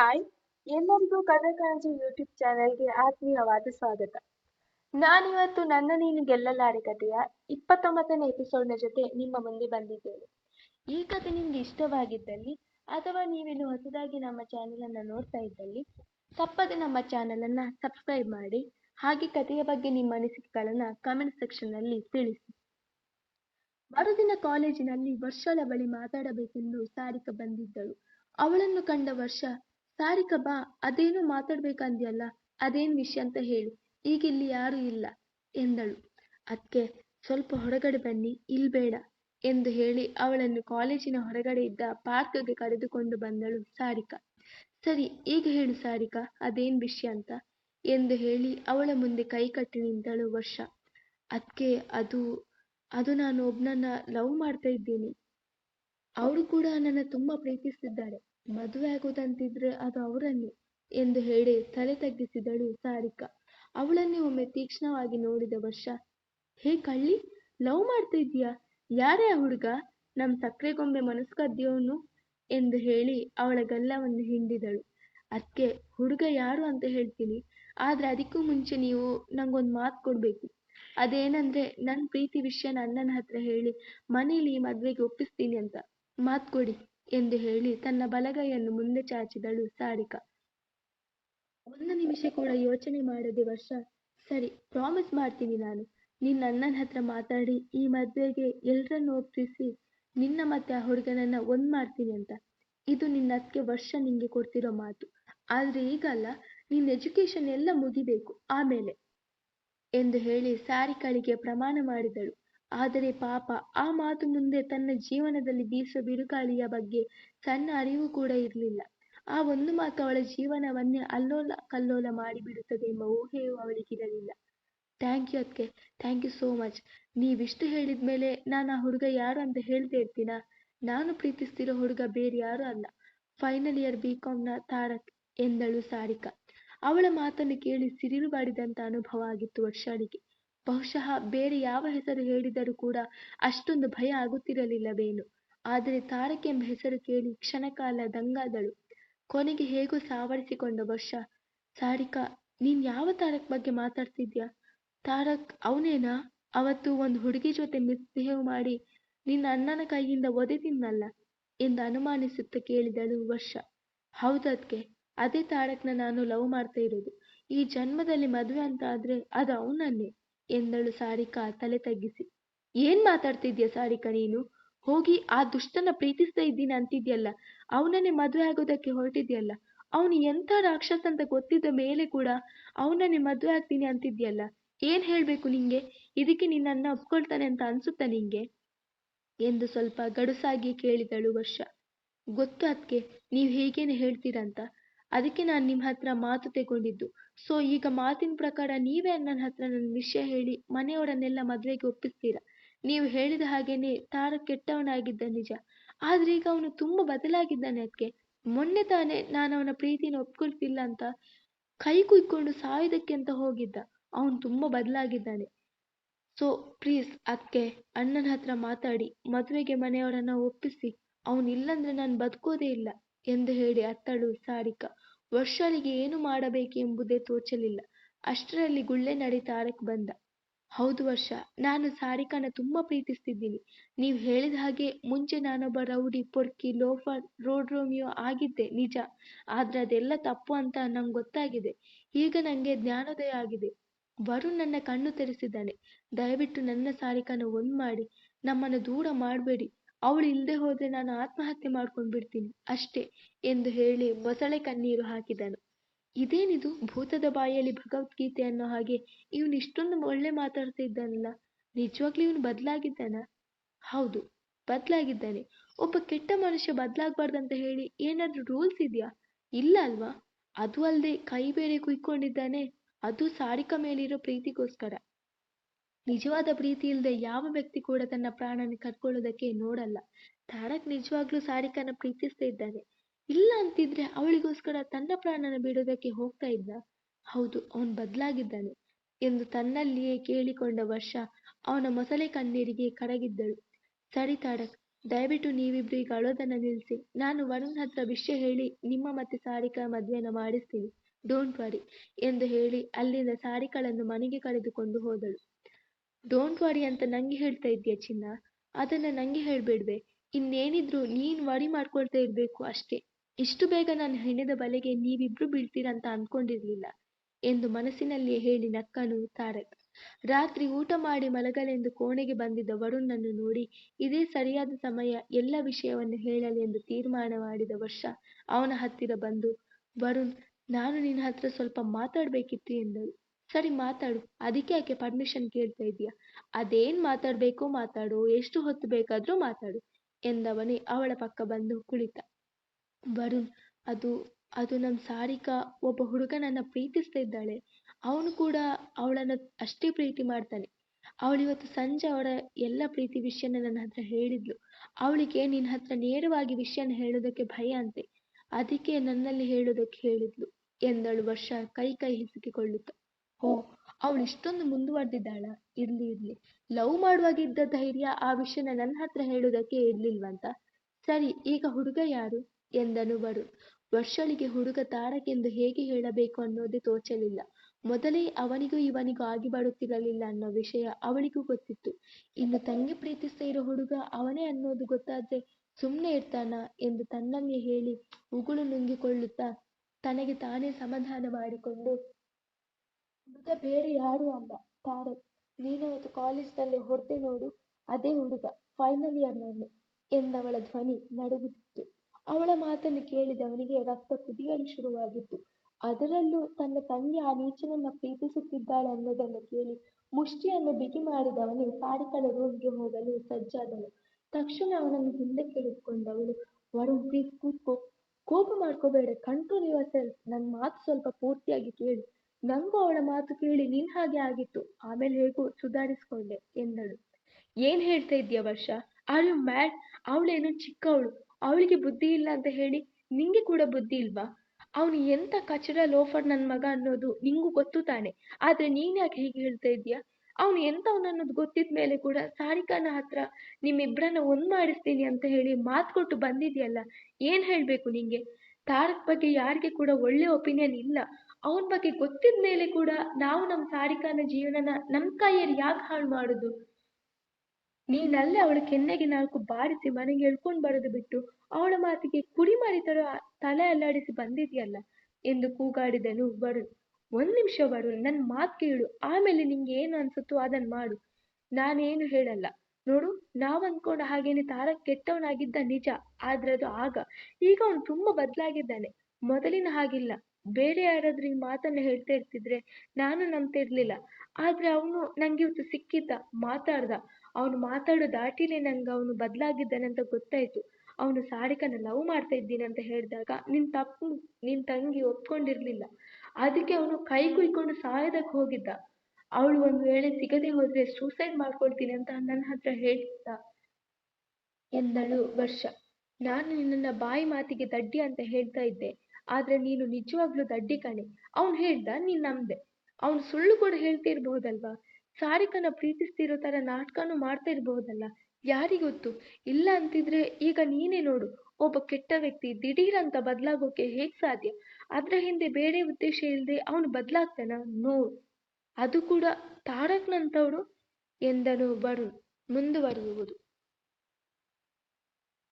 Hi ಎಲ್ಲರಿಗೂ ಕಥೆ ಕಾಳಜಿ ಯೂಟ್ಯೂಬ್ ಚಾನೆಲ್ಗೆ ಆತ್ಮೀಯವಾದ ಸ್ವಾಗತ. ನಾನಿವತ್ತು ನನ್ನ ನೀನು ಗೆಲ್ಲಲಾರೆ ಕಥೆಯ ಇಪ್ಪತ್ತೊಂಬತ್ತನೇ ಎಪಿಸೋಡ್ನ ಜೊತೆ ನಿಮ್ಮ ಮುಂದೆ ಬಂದಿದ್ದೇನೆ. ಈ ಕಥೆ ನಿಮ್ಗೆ ಇಷ್ಟವಾಗಿದ್ದಲ್ಲಿ ಅಥವಾ ನೀವಿಲ್ಲಿ ಹೊಸದಾಗಿ ನಮ್ಮ ಚಾನೆಲ್ ಅನ್ನ ನೋಡ್ತಾ ಇದ್ದಲ್ಲಿ, ತಪ್ಪದೆ ನಮ್ಮ ಚಾನೆಲ್ ಅನ್ನ ಸಬ್ಸ್ಕ್ರೈಬ್ ಮಾಡಿ, ಹಾಗೆ ಕಥೆಯ ಬಗ್ಗೆ ನಿಮ್ಮ ಅನಿಸಿಕೆಗಳನ್ನ ಕಮೆಂಟ್ ಸೆಕ್ಷನ್ನಲ್ಲಿ ತಿಳಿಸಿ. ಮರುದಿನ ಕಾಲೇಜಿನಲ್ಲಿ ವರ್ಷದ ಬಳಿ ಮಾತಾಡಬೇಕೆಂದು ಸಾರಿಕ ಬಂದಿದ್ದಳು. ಅವಳನ್ನು ಕಂಡ ವರ್ಷ ಸಾರಿಕ ಬಾ, ಅದೇನು ಮಾತಾಡ್ಬೇಕಂದ್ಯಲ್ಲ, ಅದೇನ್ ವಿಷಯ ಅಂತ ಹೇಳು. ಈಗ ಇಲ್ಲಿ ಯಾರು ಇಲ್ಲ, ಎಂದಳು. ಅದ್ಕೆ ಸ್ವಲ್ಪ ಹೊರಗಡೆ ಬನ್ನಿ ಇಲ್ ಬೇಡ ಎಂದು ಹೇಳಿ ಅವಳನ್ನು ಕಾಲೇಜಿನ ಹೊರಗಡೆ ಇದ್ದ ಪಾರ್ಕ್ಗೆ ಕರೆದುಕೊಂಡು ಬಂದಳು ಸಾರಿಕ. ಸರಿ, ಈಗ ಹೇಳು ಸಾರಿಕ, ಅದೇನ್ ವಿಷಯ ಅಂತ, ಎಂದು ಹೇಳಿ ಅವಳ ಮುಂದೆ ಕೈ ಕಟ್ಟಿ ನಿಂತಳು ವರ್ಷ. ಅದ್ಕೆ ಅದು ಅದು ನಾನು ಒಬ್ನನ್ನ ಲವ್ ಮಾಡ್ತಾ ಇದ್ದೀನಿ. ಅವಳು ಕೂಡ ನನ್ನ ತುಂಬಾ ಪ್ರೀತಿಸ್ತಿದ್ದಾಳೆ ಮದುವೆ ಆಗೋದಂತಿದ್ರೆ ಅದು ಅವರನ್ನೇ ಎಂದು ಹೇಳಿ ತಲೆ ತಗ್ಗಿಸಿದಳು ಸಾರಿಕಾ. ಅವಳನ್ನೇ ಒಮ್ಮೆ ತೀಕ್ಷ್ಣವಾಗಿ ನೋಡಿದ ವರ್ಷ, ಹೇ ಕಳ್ಳಿ, ಲವ್ ಮಾಡ್ತಾ ಇದೀಯಾ ಯಾರೇ ಆ ಹುಡುಗ? ನಮ್ ಸಕ್ಕರೆ ಗೊಂಬೆ ಮನಸ್ಸು ಎಂದು ಹೇಳಿ ಅವಳ ಗಲ್ಲವನ್ನು ಹಿಂಡಿದಳು. ಅದ್ಕೆ ಹುಡುಗ ಯಾರು ಅಂತ ಹೇಳ್ತೀನಿ. ಆದ್ರೆ ಅದಕ್ಕೂ ಮುಂಚೆ ನೀವು ನಂಗೊಂದ್ ಮಾತು ಕೊಡ್ಬೇಕು. ಅದೇನಂದ್ರೆ ನನ್ ಪ್ರೀತಿ ವಿಷಯನ ಅಣ್ಣನ ಹತ್ರ ಹೇಳಿ ಮನೇಲಿ ಈ ಮದ್ವೆಗೆ ಒಪ್ಪಿಸ್ತೀನಿ ಅಂತ. ಮಾತ್ ಕೊಡಿ. ಎಂದು ಹೇಳಿ ತನ್ನ ಬಲಗೈಯನ್ನು ಮುಂದೆ ಚಾಚಿದಳು ಸಾರಿಕಾ. ಒಂದು ನಿಮಿಷ ಕೂಡ ಯೋಚನೆ ಮಾಡದೆ ವರ್ಷ, ಸರಿ ಪ್ರಾಮಿಸ್ ಮಾಡ್ತೀನಿ ನಾನು. ನಿನ್ನ ಅಣ್ಣನ ಹತ್ರ ಮಾತಾಡಿ, ಈ ಮದ್ವೆಗೆ ಎಲ್ಲರನ್ನು ಒಪ್ಪಿಸಿ, ನಿನ್ನ ಮತ್ತೆ ಆ ಹುಡುಗನನ್ನ ಒಂದ್ ಮಾಡ್ತೀನಿ ಅಂತ. ಇದು ನಿನ್ನ ಅತ್ತಿಗೆ ವರ್ಷ ನಿಂಗೆ ಕೊಡ್ತಿರೋ ಮಾತು. ಆದ್ರೆ ಈಗಲ್ಲ ನಿನ್ನ ಎಜುಕೇಶನ್ ಎಲ್ಲ ಮುಗಿಬೇಕು, ಆಮೇಲೆ. ಎಂದು ಹೇಳಿ ಸಾರಿಕಳಿಗೆ ಪ್ರಮಾಣ ಮಾಡಿದಳು. ಆದರೆ ಪಾಪ ಆ ಮಾತು ಮುಂದೆ ತನ್ನ ಜೀವನದಲ್ಲಿ ಬೀಸುವ ಬಿರುಗಾಳಿಯ ಬಗ್ಗೆ ಸಣ್ಣ ಅರಿವು ಕೂಡ ಇರಲಿಲ್ಲ. ಆ ಒಂದು ಮಾತು ಅವಳ ಜೀವನವನ್ನೇ ಅಲ್ಲೋಲ ಕಲ್ಲೋಲ ಮಾಡಿಬಿಡುತ್ತದೆ ಎಂಬ ಊಹೆಯೂ ಅವಳಿಗಿರಲಿಲ್ಲ ಥ್ಯಾಂಕ್ ಯು ಅದಕ್ಕೆ ಥ್ಯಾಂಕ್ ಯು ಸೋ ಮಚ್ ನೀವಿಷ್ಟು ಹೇಳಿದ್ಮೇಲೆ ನಾನು ಆ ಹುಡುಗ ಯಾರು ಅಂತ ಹೇಳ್ತಾ ಇರ್ತೀನಾ? ನಾನು ಪ್ರೀತಿಸ್ತಿರೋ ಹುಡುಗ ಬೇರೆ ಯಾರು ಅಲ್ಲ. ಫೈನಲ್ ಇಯರ್ ಬಿ ಕಾಮ್ನ ತಾರಕ್ ಎಂದಳು ಸಾರಿಕಾ. ಅವಳ ಮಾತನ್ನು ಕೇಳಿ ಸಿಡಿಲು ಬಾಡಿದಂತ ಅನುಭವ ಆಗಿತ್ತು ವರ್ಷಳಿಗೆ ಬಹುಶಃ ಬೇರೆ ಯಾವ ಹೆಸರು ಹೇಳಿದರೂ ಕೂಡ ಅಷ್ಟೊಂದು ಭಯ ಆಗುತ್ತಿರಲಿಲ್ಲವೇನು? ಆದರೆ ತಾರಕ್ ಎಂಬ ಹೆಸರು ಕೇಳಿ ಕ್ಷಣಕಾಲ ದಂಗಾದಳು. ಕೊನೆಗೆ ಹೇಗೋ ಸಾವರಿಸಿಕೊಂಡ ವರ್ಷ ಸಾರಿಕಾ, ನೀನ್ ಯಾವ ತಾರಕ್ ಬಗ್ಗೆ ಮಾತಾಡ್ತಿದ್ಯಾ? ತಾರಕ್ ಅವನೇನಾ? ಅವತ್ತು ಒಂದು ಹುಡುಗಿ ಜೊತೆ ಮಿಸ್ಬಿಹೇವ್ ಮಾಡಿ ನಿನ್ನ ಅಣ್ಣನ ಕೈಯಿಂದ ಒದೆ ತಿನ್ನಲ್ಲ? ಎಂದು ಅನುಮಾನಿಸುತ್ತ ಕೇಳಿದಳು ವರ್ಷ ಹೌದದ್ಕೆ, ಅದೇ ತಾರಕ್ನ ನಾನು ಲವ್ ಮಾಡ್ತಾ ಇರೋದು. ಈ ಜನ್ಮದಲ್ಲಿ ಮದುವೆ ಅಂತ ಆದ್ರೆ ಅದು ಅವನನ್ನೇ. ಎಂದಳು ಸಾರಿಕಾ ತಲೆ ತಗ್ಗಿಸಿ. ಏನ್ ಮಾತಾಡ್ತಿದ್ಯಾ ಸಾರಿಕಾ ನೀನು? ಹೋಗಿ ಆ ದುಷ್ಟನ ಪ್ರೀತಿಸ್ತಾ ಇದ್ದೀನಿ ಅಂತಿದ್ಯಲ್ಲ, ಅವನನ್ನೇ ಮದುವೆ ಆಗೋದಕ್ಕೆ ಹೊರಟಿದ್ಯಲ್ಲ, ಅವನು ಎಂಥ ರಾಕ್ಷಸ ಅಂತ ಗೊತ್ತಿದ್ದ ಮೇಲೆ ಕೂಡ ಅವನನ್ನೇ ಮದುವೆ ಆಗ್ತೀನಿ ಅಂತಿದ್ಯಲ್ಲ, ಏನ್ ಹೇಳ್ಬೇಕು ನಿಂಗೆ? ಇದಕ್ಕೆ ನಿನ್ನನ್ನ ಒಪ್ಕೊಳ್ತಾನೆ ಅಂತ ಅನ್ಸುತ್ತಾ ನಿಂಗೆ? ಎಂದು ಸ್ವಲ್ಪ ಗಡುಸಾಗಿ ಕೇಳಿದಳು ವರ್ಷ. ಗೊತ್ತು ಅದ್ಕೆ, ನೀವ್ ಹೀಗೇನೆ ಹೇಳ್ತೀರಂತ. ಅದಕ್ಕೆ ನಾನು ನಿಮ್ಮ ಹತ್ರ ಮಾತು ತಗೊಂಡಿದ್ದು. ಸೊ ಈಗ ಮಾತಿನ ಪ್ರಕಾರ ನೀವೇ ನನ್ನ ಹತ್ರ ನನ್ನ ವಿಷಯ ಹೇಳಿ, ಮನೆಯವರನ್ನೆಲ್ಲ ಮದುವೆಗೆ ಒಪ್ಪಿಸ್ತೀರಾ? ನೀವು ಹೇಳಿದ ಹಾಗೇನೆ ತಾರ ಕೆಟ್ಟವನಾಗಿದ್ದ ನಿಜ. ಆದ್ರೆ ಈಗ ಅವನು ತುಂಬಾ ಬದಲಾಗಿದ್ದಾನೆ ಅದಕ್ಕೆ ಮೊನ್ನೆ ತಾನೇ ನಾನು ಅವನ ಪ್ರೀತಿನ ಒಪ್ಕೊಳ್ತಿಲ್ಲ ಅಂತ ಕೈ ಕುಯ್ಕೊಂಡು ಸಾಯೋದಕ್ಕೆ ಅಂತ ಹೋಗಿದ್ದ. ಅವನು ತುಂಬಾ ಬದಲಾಗಿದ್ದಾನೆ. ಸೊ ಪ್ಲೀಸ್ ಅದಕ್ಕೆ ಅಣ್ಣನ ಹತ್ರ ಮಾತಾಡಿ, ಮದುವೆಗೆ ಮನೆಯವರನ್ನ ಒಪ್ಪಿಸಿ. ಅವನು ಇಲ್ಲಂದ್ರೆ ನಾನು ಬದುಕೋದೇ ಇಲ್ಲ. ಎಂದು ಹೇಳಿ ಅತ್ತಳು ಸಾರಿಕ, ವರ್ಷಳಿಗೆ ಏನು ಮಾಡಬೇಕೆಂಬುದೇ ತೋಚಲಿಲ್ಲ. ಅಷ್ಟರಲ್ಲಿ ಗುಳ್ಳೆ ನಡಿ ತಾರಕ್ ಬಂದ. ಹೌದು ವರ್ಷ, ನಾನು ಸಾರಿಕಾನ ತುಂಬಾ ಪ್ರೀತಿಸ್ತಿದ್ದೀನಿ. ನೀವು ಹೇಳಿದ ಹಾಗೆ ಮುಂಚೆ ನಾನೊಬ್ಬ ರೌಡಿ, ಪೊರ್ಕಿ, ಲೋಫರ್, ರೋಡ್ ರೋಮಿಯೋ ಆಗಿದ್ದೆ, ನಿಜ. ಆದ್ರೆ ಅದೆಲ್ಲ ತಪ್ಪು ಅಂತ ನಂಗೆ ಗೊತ್ತಾಗಿದೆ. ಈಗ ನಂಗೆ ಜ್ಞಾನೋದಯ ಆಗಿದೆ. ವರುಣ್ ನನ್ನ ಕಣ್ಣು ತೆರೆಸಿದ್ದಾನೆ. ದಯವಿಟ್ಟು ನನ್ನ ಸಾರಿಕಾನ ಒಂದ್ ಮಾಡಿ. ನಮ್ಮನ್ನ ದೂರ ಮಾಡಬೇಡಿ. ಅವಳು ಇಲ್ಲದೆ ಹೋದರೆ ನಾನು ಆತ್ಮಹತ್ಯೆ ಮಾಡ್ಕೊಂಡು ಬಿಡ್ತೀನಿ ಅಷ್ಟೇ ಎಂದು ಹೇಳಿ ಮೊಸಳೆ ಕಣ್ಣೀರು ಹಾಕಿದನು. ಇದೇನಿದು? ಭೂತದ ಬಾಯಲ್ಲಿ ಭಗವದ್ಗೀತೆ ಅನ್ನೋ ಹಾಗೆ ಇವನು ಇಷ್ಟೊಂದು ಒಳ್ಳೆ ಮಾತಾಡ್ತಾ ಇದ್ದಾನಲ್ಲ, ನಿಜವಾಗ್ಲೂ ಇವನು ಬದಲಾಗಿದ್ದಾನ? ಹೌದು, ಬದಲಾಗಿದ್ದಾನೆ. ಒಬ್ಬ ಕೆಟ್ಟ ಮನುಷ್ಯ ಬದಲಾಗಬಾರ್ದಂತ ಹೇಳಿ ಏನಾದ್ರೂ ರೂಲ್ಸ್ ಇದೆಯಾ? ಇಲ್ಲ ಅಲ್ವಾ? ಅದು ಅಲ್ಲದೆ ಕೈ ಬೇರೆ ಕುಯ್ಕೊಂಡಿದ್ದಾನೆ, ಅದು ಸಾರಿಕಾ ಮೇಲಿರೋ ಪ್ರೀತಿಗೋಸ್ಕರ. ನಿಜವಾದ ಪ್ರೀತಿ ಇಲ್ಲದೆ ಯಾವ ವ್ಯಕ್ತಿ ಕೂಡ ತನ್ನ ಪ್ರಾಣನ ಕಟ್ಕೊಳ್ಳೋದಕ್ಕೆ ನೋಡಲ್ಲ. ತಾರಕ್ ನಿಜವಾಗ್ಲೂ ಸಾರಿಕಾನ ಪ್ರೀತಿಸ್ತಾ ಇದ್ದಾನೆ. ಇಲ್ಲ ಅಂತಿದ್ರೆ ಅವಳಿಗೋಸ್ಕರ ತನ್ನ ಪ್ರಾಣನ ಬಿಡೋದಕ್ಕೆ ಹೋಗ್ತಾ ಇದ್ದ? ಹೌದು, ಅವನ್ ಬದಲಾಗಿದ್ದಾನೆ ಎಂದು ತನ್ನಲ್ಲಿಯೇ ಕೇಳಿಕೊಂಡ ವರ್ಷ ಅವನ ಮೊಸಳೆ ಕಣ್ಣೀರಿಗೆ ಕರಗಿದ್ದಳು. ಸರಿ ತಾರಕ್ ದಯವಿಟ್ಟು ನೀವಿಬ್ರು ಈಗ ಅಳೋದನ್ನ ನಿಲ್ಲಿಸಿ ನಾನು ವರುಣ್ ಹತ್ರ ವಿಷಯ ಹೇಳಿ ನಿಮ್ಮ ಮತ್ತೆ ಸಾರಿಕಾ ಮದುವೆನ ಮಾಡಿಸ್ತೀನಿ. ಡೋಂಟ್ ವರಿ ಎಂದು ಹೇಳಿ ಅಲ್ಲಿಂದ ಸಾರಿಕಳನ್ನು ಮನೆಗೆ ಕರೆದುಕೊಂಡು ಹೋದಳು. ಡೋಂಟ್ ವರಿ ಅಂತ ನಂಗೆ ಹೇಳ್ತಾ ಇದ್ದೀಯ ಚಿನ್ನ? ಅದನ್ನ ನಂಗೆ ಹೇಳ್ಬೇಡ್ವೆ. ಇನ್ನೇನಿದ್ರು ನೀನ್ ವರಿ ಮಾಡ್ಕೊಳ್ತಾ ಇರ್ಬೇಕು ಅಷ್ಟೇ. ಇಷ್ಟು ಬೇಗ ನಾನು ಹೆಣೆದ ಬಲೆಗೆ ನೀವಿಬ್ರು ಬೀಳ್ತೀರ ಅಂತ ಅನ್ಕೊಂಡಿರ್ಲಿಲ್ಲ. ಎಂದು ಮನಸ್ಸಿನಲ್ಲಿಯೇ ಹೇಳಿ ನಕ್ಕನು ತಾರಕ್. ರಾತ್ರಿ ಊಟ ಮಾಡಿ ಮಲಗಲೆಂದು ಕೋಣೆಗೆ ಬಂದಿದ್ದ ವರುಣನ್ನು ನೋಡಿ, ಇದೇ ಸರಿಯಾದ ಸಮಯ ಎಲ್ಲ ವಿಷಯವನ್ನು ಹೇಳಲಿ ಎಂದು ತೀರ್ಮಾನ ಮಾಡಿದ ವರ್ಷ ಅವನ ಹತ್ತಿರ ಬಂದು, ವರುಣ್, ನಾನು ನಿನ್ನ ಹತ್ರ ಸ್ವಲ್ಪ ಮಾತಾಡ್ಬೇಕಿತ್ತು ಎಂದಳು. ಸರಿ ಮಾತಾಡು. ಅದಕ್ಕೆ ಯಾಕೆ ಪರ್ಮಿಷನ್ ಕೇಳ್ತಾ ಇದೀಯಾ ಅದೇನ್ ಮಾತಾಡ್ಬೇಕೋ ಮಾತಾಡು. ಎಷ್ಟು ಹೊತ್ತು ಬೇಕಾದ್ರೂ ಮಾತಾಡು ಎಂದವನೇ ಅವಳ ಪಕ್ಕ ಬಂದು ಕುಳಿತ. ವರುಣ್, ಅದು ಅದು ನಮ್ ಸಾರಿಕಾ. ಒಬ್ಬ ಹುಡುಗನನ್ನ ಪ್ರೀತಿಸ್ತಾ ಇದ್ದಾಳೆ. ಅವನು ಕೂಡ ಅವಳನ್ನ ಅಷ್ಟೇ ಪ್ರೀತಿ ಮಾಡ್ತಾನೆ. ಅವಳಿವತ್ತು ಸಂಜೆ ಅವರ ಎಲ್ಲ ಪ್ರೀತಿ ವಿಷಯನ ನನ್ನ ಹತ್ರ ಹೇಳಿದ್ಲು. ಅವಳಿಗೆ ನಿನ್ನ ಹತ್ರ ನೇರವಾಗಿ ವಿಷಯನ ಹೇಳೋದಕ್ಕೆ ಭಯ ಅಂತೆ. ಅದಕ್ಕೆ ನನ್ನಲ್ಲಿ ಹೇಳೋದಕ್ಕೆ ಹೇಳಿದ್ಲು ಎಂದಳು ವರ್ಷ ಕೈ ಕೈ ಹಿಸುಕಿಕೊಳ್ಳುತ್ತ. ಓ ಅವಳು ಇಷ್ಟೊಂದು ಮುಂದುವರೆದಿದ್ದಾಳ? ಇರ್ಲಿ ಇರ್ಲಿ. ಲವ್ ಮಾಡುವಾಗ ಇದ್ದ ಧೈರ್ಯ ಆ ವಿಷಯನ ನನ್ನ ಹತ್ರ ಹೇಳೋದಕ್ಕೆ ಇರ್ಲಿಲ್ವಂತ? ಸರಿ, ಈಗ ಹುಡುಗ ಯಾರು? ಎಂದನು ವರುಣ್. ವರ್ಷಳಿಗೆ ಹುಡುಗ ತಾರಕೆಂದು ಹೇಗೆ ಹೇಳಬೇಕು ಅನ್ನೋದೇ ತೋಚಲಿಲ್ಲ. ಮೊದಲೇ ಅವನಿಗೂ ಇವನಿಗೂ ಆಗಿ ಬರುತ್ತಿರಲಿಲ್ಲ ಅನ್ನೋ ವಿಷಯ ಅವಳಿಗೂ ಗೊತ್ತಿತ್ತು. ಇನ್ನು ತಂಗಿ ಪ್ರೀತಿಸ್ತಾ ಇರೋ ಹುಡುಗ ಅವನೇ ಅನ್ನೋದು ಗೊತ್ತಾದ್ರೆ ಸುಮ್ಮನೆ ಇರ್ತಾನ ಎಂದು ತನ್ನಲ್ಲಿ ಹೇಳಿ ಉಗುಳು ನುಂಗಿಕೊಳ್ಳುತ್ತಾ ತನಗೆ ತಾನೇ ಸಮಾಧಾನ ಮಾಡಿಕೊಂಡು ಹುಡುಗ ಬೇರೆ ಯಾರು ಅಲ್ಲ. ತಾರಕ್ ನೀನಾಯ್ತು ಕಾಲೇಜ್ನಲ್ಲಿ ಹೊಡೆದೆ ನೋಡು. ಅದೇ ಹುಡುಗ ಫೈನಲ್ ಇಯರ್ನಲ್ಲಿ ಎಂದವಳ ಧ್ವನಿ ನಡುಗುತ್ತಿತ್ತು. ಅವಳ ಮಾತನ್ನು ಕೇಳಿದವನಿಗೆ ರಕ್ತ ಕುದಿಯಲು ಶುರುವಾಗಿತ್ತು. ಅದರಲ್ಲೂ ತನ್ನ ತಂಗಿ ಆ ನೀಚನನ್ನ ಪ್ರೀತಿಸುತ್ತಿದ್ದಾಳೆ ಅನ್ನೋದನ್ನು ಕೇಳಿ ಮುಷ್ಟಿಯನ್ನು ಬಿಗಿ ಮಾಡಿದವನು ಸಾರಿಕಳ ರೂಮ್ಗೆ ಹೋಗಲು ಸಜ್ಜಾದನು ತಕ್ಷಣ ಅವನನ್ನು ಹಿಂದೆ ಎಳೆದುಕೊಂಡವಳು, ವರುಣ್ ಪ್ಲೀಸ್ ಕೂತ್ಕೋ. ಕೋಪ ಮಾಡ್ಕೋಬೇಡ. ಕಂಟ್ರೋಲ್ ಯುವರ್ ಸೆಲ್ಫ್ ನನ್ನ ಮಾತು ಸ್ವಲ್ಪ ಪೂರ್ತಿಯಾಗಿ ಕೇಳು. ನಂಗೂ ಅವಳ ಮಾತು ಕೇಳಿ ನಿನ್ ಹಾಗೆ ಆಗಿತ್ತು. ಆಮೇಲೆ ಹೇಗೂ ಸುಧಾರಿಸ್ಕೊಂಡೆ ಎಂದಳು. ಏನ್ ಹೇಳ್ತಾ ಇದ್ಯಾ ವರ್ಷ? ಆರ್ ಯು ಮ್ಯಾಡ್ ಅವಳೇನು ಚಿಕ್ಕವಳು. ಅವಳಿಗೆ ಬುದ್ಧಿ ಇಲ್ಲ ಅಂತ ಹೇಳಿ ನಿಂಗೆ ಕೂಡ ಬುದ್ಧಿ ಇಲ್ವಾ? ಅವನು ಎಂತ ಕಚಡ ಲೋಫರ್ ನನ್ ಮಗ ಅನ್ನೋದು ನಿಂಗೂ ಗೊತ್ತು ತಾನೆ. ಆದ್ರೆ ನೀನ್ ಯಾಕೆ ಹೀಗೆ ಹೇಳ್ತಾ ಇದೀಯ ಅವನು ಎಂತವನು ಅನ್ನೋದು ಗೊತ್ತಿದ ಮೇಲೆ ಕೂಡ ಸಾರಿಕಾನ ಹತ್ರ ನಿಮ್ಮಿಬ್ರನ್ನ ಒಂದ್ ಮಾಡಿಸ್ತೀನಿ ಅಂತ ಹೇಳಿ ಮಾತು ಕೊಟ್ಟು ಬಂದಿದ್ಯಲ್ಲ, ಏನ್ ಹೇಳ್ಬೇಕು ನಿಂಗೆ? ತಾರಕ್ ಬಗ್ಗೆ ಯಾರಿಗೆ ಕೂಡ ಒಳ್ಳೆ ಒಪಿನಿಯನ್ ಇಲ್ಲ. ಅವನ ಬಗ್ಗೆ ಗೊತ್ತಿದ ಮೇಲೆ ಕೂಡ ನಾವು ನಮ್ಮ ಸಾರಿಕಾನ ಜೀವನನ ನಮ್ಮ ಕೈಯಲ್ಲಿ ಯಾಕೆ ಹಾಳು ಮಾಡುದು? ನೀನಲ್ಲೇ ಅವಳ ಕೆನ್ನೆಗೆ ನಾಲ್ಕು ಬಾರಿಸಿ ಮನೆಗೆ ಎಳ್ಕೊಂಡು ಬರೋದು ಬಿಟ್ಟು ಅವಳ ಮಾತಿಗೆ ಕುಡಿ ತರ ತಲೆ ಅಲ್ಲಾಡಿಸಿ ಬಂದಿದ್ಯಲ್ಲ? ಎಂದು ಕೂಗಾಡಿದನು ವರುಣ್. ಒಂದ್ ನಿಮಿಷ ವರುಣ್, ನನ್ ಮಾತ್ ಕೇಳು, ಆಮೇಲೆ ನಿಂಗೆ ಏನು ಅನ್ಸುತ್ತೋ ಅದನ್ ಮಾಡು. ನಾನೇನು ಹೇಳಲ್ಲ. ನೋಡು, ನಾವ್ ಅನ್ಕೊಂಡ ಹಾಗೇನೆ ತಾರ ಕೆಟ್ಟವನಾಗಿದ್ದ ನಿಜ ಆದ್ರೆ ಆಗ. ಈಗ ಅವನು ತುಂಬಾ ಬದಲಾಗಿದ್ದಾನೆ. ಮೊದಲಿನ ಹಾಗಿಲ್ಲ. ಬೇರೆ ಯಾರಾದ್ರೂ ಈ ಮಾತನ್ನ ಹೇಳ್ತಾ ಇರ್ತಿದ್ರೆ ನಾನು ನಂಬ್ತಾ ಇರ್ಲಿಲ್ಲ. ಆದ್ರೆ ಅವನು ನಂಗೆ ಇವತ್ತು ಸಿಕ್ಕಿದ್ದ, ಮಾತಾಡ್ದ. ಅವನು ಮಾತಾಡೋ ದಾಟಿಲಿ ನಂಗೆ ಅವನು ಅಂತ ಗೊತ್ತಾಯ್ತು. ಅವನು ಸಾರಿಕನ ಲವ್ ಮಾಡ್ತಾ ಇದ್ದೀನಿ ಅಂತ ಹೇಳಿದಾಗ ನಿನ್ ತಪ್ಪು, ನಿನ್ ತಂಗಿ ಒಪ್ಕೊಂಡಿರ್ಲಿಲ್ಲ. ಅದಕ್ಕೆ ಅವನು ಕೈ ಕುಯ್ಕೊಂಡು ಸಾಯೋದಕ್ಕೆ ಹೋಗಿದ್ದ. ಅವಳು ಒಂದು ವೇಳೆ ಸಿಗದೆ ಹೋದ್ರೆ ಸೂಸೈಡ್ ಮಾಡ್ಕೊಳ್ತೀನಿ ಅಂತ ನನ್ನ ಹತ್ರ ಹೇಳ್ತಿದ್ದ ಎಂದಳು ವರ್ಷ. ನಾನು ನಿನ್ನನ್ನ ಬಾಯಿ ಮಾತಿಗೆ ದಡ್ಡಿ ಅಂತ ಹೇಳ್ತಾ ಇದ್ದೆ. ಆದ್ರೆ ನೀನು ನಿಜವಾಗ್ಲೂ ದಡ್ಡಿ ಕಣೆ. ಅವ್ನು ಹೇಳ್ದ, ನೀನ್ ನಂಬ್ದೆ. ಅವ್ನು ಸುಳ್ಳು ಕೂಡ ಹೇಳ್ತಿರ್ಬಹುದಲ್ವಾ ಸಾರಿಕನ ಪ್ರೀತಿಸ್ತಿರೋ ತರ ನಾಟಕನೂ ಮಾಡ್ತಾ ಇರ್ಬಹುದಲ್ಲ? ಯಾರಿಗೊತ್ತು ಇಲ್ಲ ಅಂತಿದ್ರೆ ಈಗ ನೀನೇ ನೋಡು. ಒಬ್ಬ ಕೆಟ್ಟ ವ್ಯಕ್ತಿ ದಿಢೀರಂತ ಬದಲಾಗೋಕೆ ಹೇಗ್ ಸಾಧ್ಯ? ಅದ್ರ ಹಿಂದೆ ಬೇರೆ ಉದ್ದೇಶ ಇಲ್ಲದೆ ಅವನು ಬದಲಾಗ್ತಾನ? ನೋ ಅದು ಕೂಡ ತಾರಕ್ನಂತವಳು ಎಂದನು ಬರು ಮುಂದುವರಿಯುವುದು